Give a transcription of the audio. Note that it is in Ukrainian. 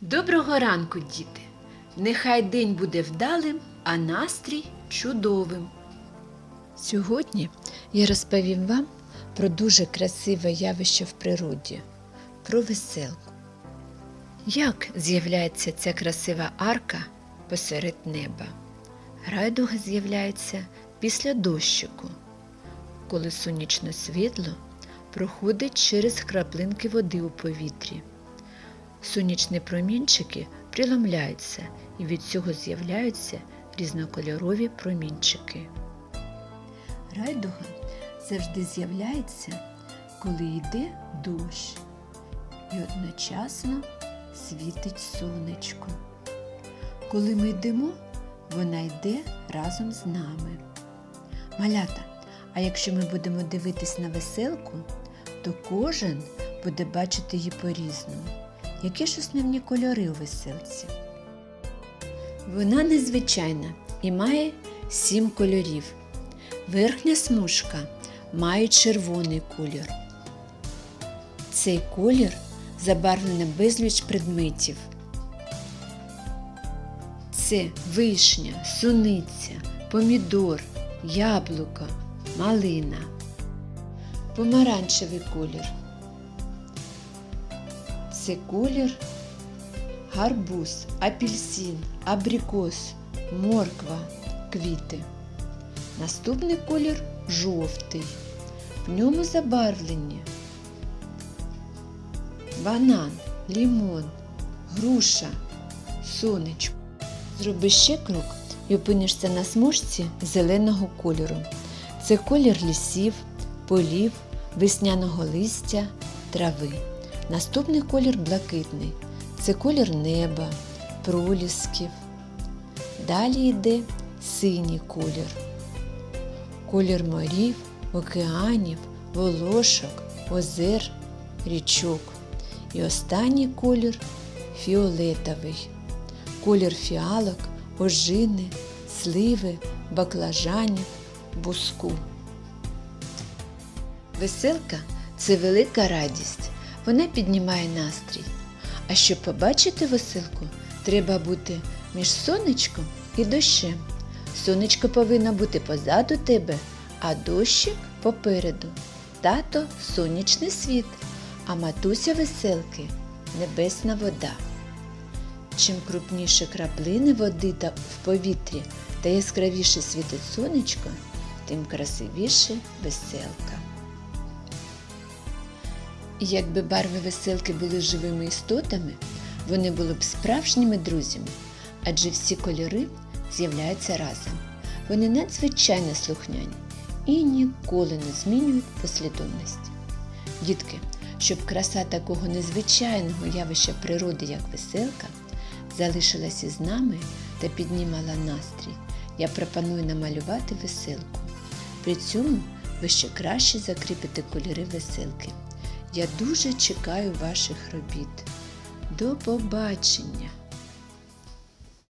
Доброго ранку, діти! Нехай день буде вдалим, а настрій чудовим. Сьогодні я розповім вам про дуже красиве явище в природі про веселку. Як з'являється ця красива арка посеред неба? Райдуга з'являється після дощику, коли сонячне світло проходить через краплинки води у повітрі. Сонячні промінчики приломляються і від цього з'являються різнокольорові промінчики. Райдуга завжди з'являється, коли йде дощ і одночасно світить сонечко. Коли ми йдемо, вона йде разом з нами. Малята, а якщо ми будемо дивитись на веселку, то кожен буде бачити її по-різному. Які ж основні кольори у веселці? Вона незвичайна і має сім кольорів. Верхня смужка має червоний колір. Цей колір забарвлений безліч предметів. Це вишня, суниця, помідор, яблуко, малина. Помаранчевий колір. Це колір гарбуз, апельсин, абрикос, морква, квіти. Наступний колір жовтий. В ньому забарвлені банан, лімон, груша, сонечко. Зроби ще крок і опинишся на смужці зеленого кольору. Це колір лісів, полів, весняного листя, трави. Наступний колір блакитний. Це колір неба, пролісків. Далі йде синій колір. Колір морів, океанів, волошок, озер, річок. І останній колір фіолетовий. Колір фіалок, ожини, сливи, баклажанів, буску. Веселка це велика радість. Вона піднімає настрій. А щоб побачити веселку, треба бути між сонечком і дощем. Сонечко повинно бути позаду тебе, а дощик попереду. Тато сонячний світ, а матуся веселки небесна вода. Чим крупніше краплини води та в повітрі та яскравіше світить сонечко, тим красивіше веселка. Якби барви веселки були живими істотами, вони були б справжніми друзями, адже всі кольори з'являються разом. Вони надзвичайно слухняні і ніколи не змінюють послідовність. Дітки, щоб краса такого незвичайного явища природи, як веселка, залишилась із нами та піднімала настрій, я пропоную намалювати веселку. При цьому ви ще краще закріпите кольори веселки. Я дуже чекаю ваших робіт. До побачення!